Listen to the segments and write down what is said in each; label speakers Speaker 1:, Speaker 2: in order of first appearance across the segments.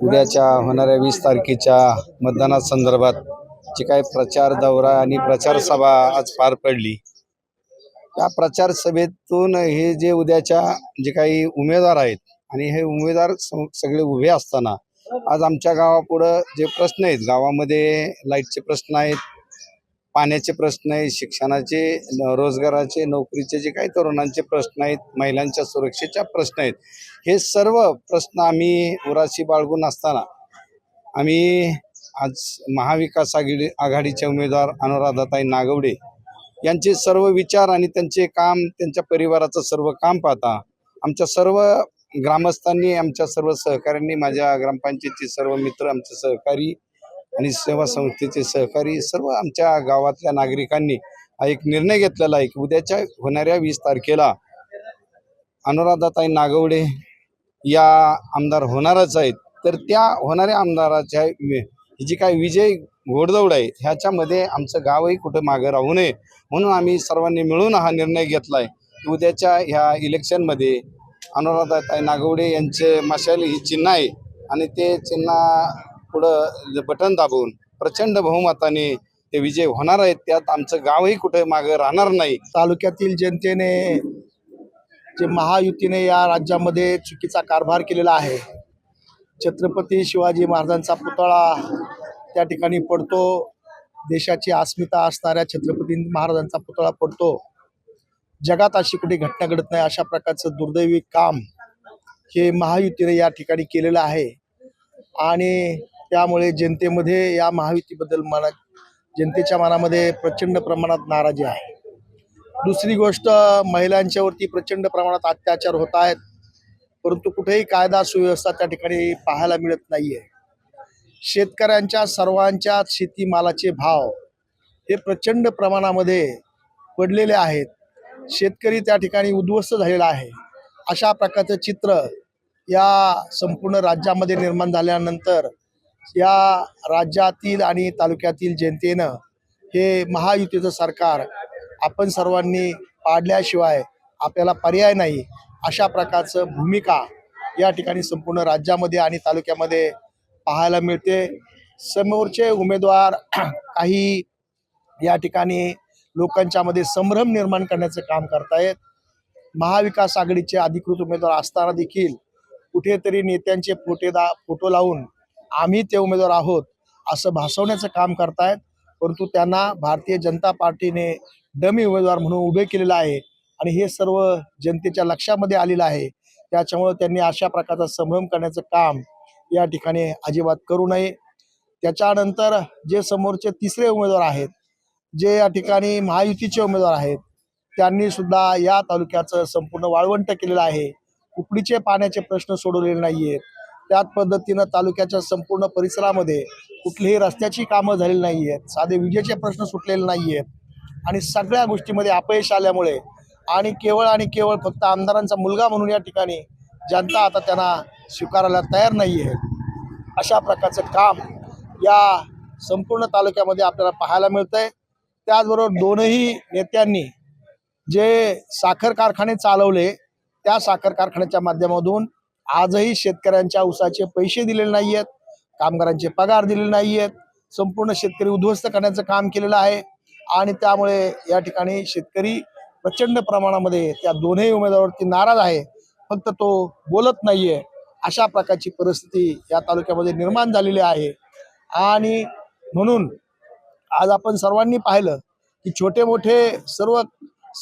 Speaker 1: उद्याच्या होणाऱ्या वीस तारखेच्या मतदानासंदर्भात जी काही प्रचार दौरा आणि प्रचार सभा आज पार पडली त्या प्रचार सभेतून हे जे उद्याच्या जे काही उमेदवार आहेत आणि हे उमेदवार सगळे उभे असताना आज आमच्या गावापुढं जे प्रश्न आहेत गावामध्ये लाईटचे प्रश्न आहेत पाण्याचे प्रश्न आहेत शिक्षणाचे रोजगाराचे नोकरीचे जे काही तरुणांचे प्रश्न आहेत महिलांच्या सुरक्षेच्या प्रश्न आहेत हे सर्व प्रश्न आम्ही उराशी बाळगून असताना आम्ही आज महाविकास आघाडी आघाडीचे उमेदवार अनुराधाताई नागवडे यांचे सर्व विचार आणि त्यांचे काम त्यांच्या परिवाराचं सर्व काम पाहता आमच्या सर्व ग्रामस्थांनी आमच्या सर्व सहकाऱ्यांनी माझ्या ग्रामपंचायतीचे सर्व मित्र आमचे सहकारी आणि सेवा संस्थेचे सहकारी सर्व आमच्या गावातल्या नागरिकांनी हा एक निर्णय घेतलेला आहे की उद्याच्या होणाऱ्या वीस तारखेला अनुराधाताई नागवडे या आमदार होणारच आहेत. तर त्या होणाऱ्या आमदाराच्या जी काय विजय घोडदौड आहे ह्याच्यामध्ये आमचं गावही कुठं मागं राहू नये म्हणून आम्ही सर्वांनी मिळून हा निर्णय घेतला आहे उद्याच्या ह्या इलेक्शनमध्ये अनुराधाताई नागवडे यांचे मशाल ही चिन्ह आहे आणि ते चिन्ह पुढं बटन दाबून प्रचंड बहुमताने ते विजय होणार आहेत. त्यात आमचं गावही कुठे मागं राहणार नाही.
Speaker 2: तालुक्यातील जनतेने जे महायुतीने या राज्यामध्ये चुकीचा कारभार केलेला आहे छत्रपती शिवाजी महाराजांचा पुतळा त्या ठिकाणी पडतो देशाची अस्मिता असणाऱ्या छत्रपती महाराजांचा पुतळा पडतो. जगात अशी कुठे घटना घडत नाही अशा प्रकारचं दुर्दैवी काम हे महायुतीने या ठिकाणी केलेलं आहे. आणि त्यामुळे जनतेमध्ये या महायुतीबद्दल मना जनतेच्या मनामध्ये प्रचंड प्रमाणात नाराजी आहे. दुसरी गोष्ट महिलांच्यावरती प्रचंड प्रमाणात अत्याचार होत आहेत. परंतु कुठेही कायदा सुव्यवस्था त्या ठिकाणी पाहायला मिळत नाहीये. शेतकऱ्यांच्या सर्वांच्या शेतीमालाचे भाव हे प्रचंड प्रमाणामध्ये पडलेले आहेत. शेतकरी त्या ठिकाणी उद्ध्वस्त झालेला आहे. अशा प्रकारचं चित्र या संपूर्ण राज्यामध्ये निर्माण झाल्यानंतर या राज्यातील आणि तालुक्यातील जनतेनं हे महायुतीचं सरकार आपण सर्वांनी पाडल्याशिवाय आपल्याला पर्याय नाही अशा प्रकारचं भूमिका या ठिकाणी संपूर्ण राज्यामध्ये आणि तालुक्यामध्ये पाहायला मिळते. समोरचे उमेदवार काही या ठिकाणी लोकांच्यामध्ये संभ्रम निर्माण करण्याचं काम करतायत. महाविकास आघाडीचे अधिकृत उमेदवार असताना देखील कुठेतरी नेत्यांचे फोटेदा फोटो लावून आम्ही ते उमेदवार आहोत असं भासवण्याचं काम करतायत. परंतु त्यांना भारतीय जनता पार्टीने डमी उमेदवार म्हणून उभे केलेलं आहे आणि हे सर्व जनतेच्या लक्षामध्ये आलेलं आहे. त्याच्यामुळं त्यांनी अशा प्रकारचा संभ्रम करण्याचं काम या ठिकाणी अजिबात करू नये. त्याच्यानंतर जे समोरचे तिसरे उमेदवार आहेत जे या ठिकाणी महायुतीचे उमेदवार आहेत त्यांनी सुद्धा या तालुक्याचं संपूर्ण वाळवंट केलेलं आहे. कुकडीचे पाण्याचे प्रश्न सोडवलेले नाही आहेत त्याच पद्धतीनं तालुक्याच्या संपूर्ण परिसरामध्ये कुठलीही रस्त्याची कामं झालेली नाही आहेत. साधे विजेचे प्रश्न सुटलेले नाही आहेत. आणि सगळ्या गोष्टीमध्ये अपयश आल्यामुळे आणि केवळ आणि केवळ फक्त आमदारांचा मुलगा म्हणून या ठिकाणी जनता आता त्यांना स्वीकारायला तयार नाही आहे. अशा प्रकारचं काम या संपूर्ण तालुक्यामध्ये आपल्याला पाहायला मिळतंय. त्याचबरोबर दोनही नेत्यांनी जे साखर कारखाने चालवले त्या साखर कारखान्याच्या माध्यमातून आजही शेतकऱ्यांच्या ऊसाचे पैसे दिलेले नाही आहेत कामगारांचे पगार दिलेले नाही आहेत संपूर्ण शेतकरी उद्ध्वस्त करण्याचं काम केलेलं आहे आणि त्यामुळे या ठिकाणी शेतकरी प्रचंड प्रमाणामध्ये त्या दोन्ही उमेदवारावरती नाराज आहे. फक्त तो बोलत नाहीये. अशा प्रकारची परिस्थिती या तालुक्यामध्ये निर्माण झालेली आहे. आणि म्हणून आज आपण सर्वांनी पाहिलं की छोटे मोठे सर्व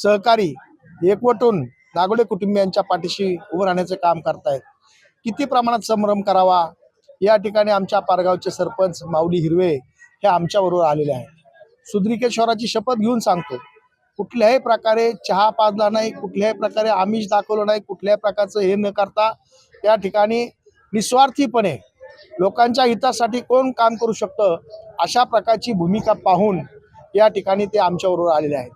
Speaker 2: सहकारी एकवटून नागोडे कुटुंबियांच्या पाठीशी उभं राहण्याचे काम करतायत. किती प्रमाणात संभ्रम करावा? या ठिकाणी आमच्या पारगावचे सरपंच माऊली हिरवे हे आमच्याबरोबर आलेले आहेत. सुद्रिकेश्वराची शपथ घेऊन सांगतो. कुठल्याही प्रकारे चहा पाजला नाही कुठल्याही प्रकारे आमिष दाखवलं नाही कुठल्याही प्रकारचं हे न करता या ठिकाणी निस्वार्थीपणे लोकांच्या हितासाठी कोण काम करू शकतं अशा प्रकारची भूमिका पाहून या ठिकाणी ते आमच्याबरोबर आलेले आहेत.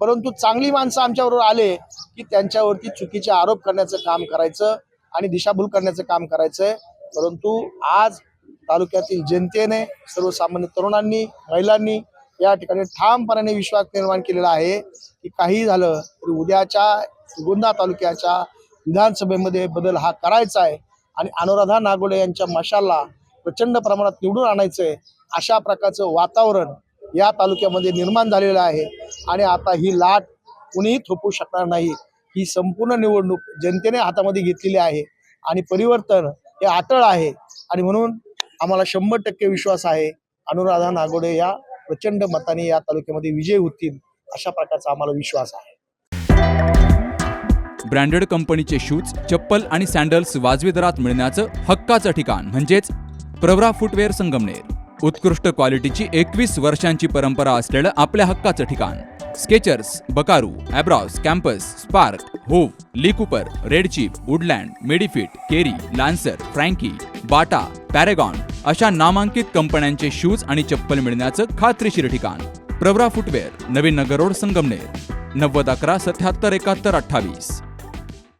Speaker 2: परंतु चांगली माणसं आमच्याबरोबर आले की त्यांच्यावरती चुकीचे आरोप करण्याचं काम करायचं आणि दिशाभूल करण्याचं काम करायचं आहे परंतु आज तालुक्यातील जनतेने सर्वसामान्य तरुणांनी महिलांनी या ठिकाणी ठामपणाने विश्वास निर्माण केलेला आहे की काही झालं तरी उद्याच्या गोंदा तालुक्याच्या विधानसभेमध्ये बदल हा करायचा आहे. आणि अनुराधा नागोडे यांच्या मशाला प्रचंड प्रमाणात निवडून आणायचं आहे अशा प्रकारचं वातावरण या तालुक्यामध्ये निर्माण झालेलं आहे. आणि आता ही लाट कुणीही थोपू शकणार नाही. ही संपूर्ण निवडणूक जनतेने हातामध्ये घेतलेली आहे. आणि परिवर्तन हे आतळ आहे. आणि म्हणून आम्हाला शंभर टक्के विश्वास आहे. अनुराधा नागोडे या प्रचंड मताने या तालुक्यामध्ये विजय होतील अशा प्रकारचा आम्हाला विश्वास आहे.
Speaker 3: ब्रँडेड कंपनीचे शूज चप्पल आणि सँडल्स वाजवी दरात मिळण्याचं हक्काचं ठिकाण म्हणजेच प्रवरा फुटवेअर संगमनेर. उत्कृष्ट क्वालिटीची एकवीस वर्षांची परंपरा असलेलं आपल्या हक्काचं ठिकाण. Skechers Buckaroo Abros Campus Sparx होव Lee Cooper Red Chief Woodland Medifit carry Lancer Frankie Bata Paragon अशा नामांकित कंपन्यांचे शूज आणि चप्पल मिळण्याचं खात्रीशीर ठिकाण. Pravara footwear Navin Nagar road Sangamner. नव्वद अकरा सत्याहत्तर एकाहत्तर अठ्ठावीस.